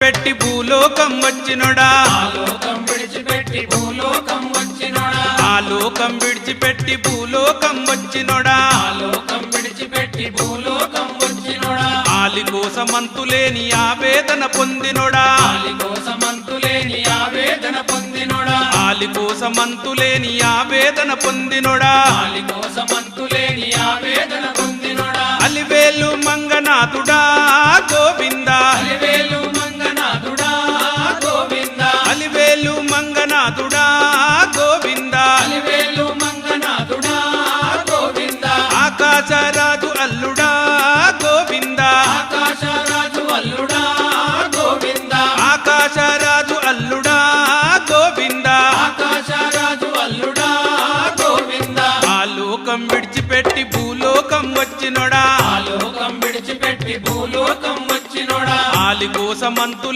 పెట్టి భూలోకం వచ్చినడా? లోకం విడిచిపెట్టి భూలోకం వచ్చినడా ఆ లోకం విడిచిపెట్టి భూలోకం వచ్చినడా? లోకం విడిచిపెట్టి భూలోకం వచ్చినడా ఆలి కోసమంతులేని ఆవేదన పొందినోడా ఆలి కోసమంతులేని ఆవేదన పొందినోడా ఆలి కోసమంతులేని ఆవేదన పొందినోడా? ఆలి కోసమంతులేని ఆవేదన పొందినోడా? అలివేలు మంగనాథుడా? ఆకాశరాజు అల్లుడా గోవిందా. ఆకాశరాజు అల్లుడా గోవింద. ఆకాశరాజు అల్లుడా గోవిందా. ఆకాశరాజు అల్లుడా గోవింద. ఆ లోకం విడిచిపెట్టి భూలోకం వచ్చినోడా. ఆ లోకం విడిచిపెట్టి భూలోకం వచ్చినోడా. ఆలి కోసమంతు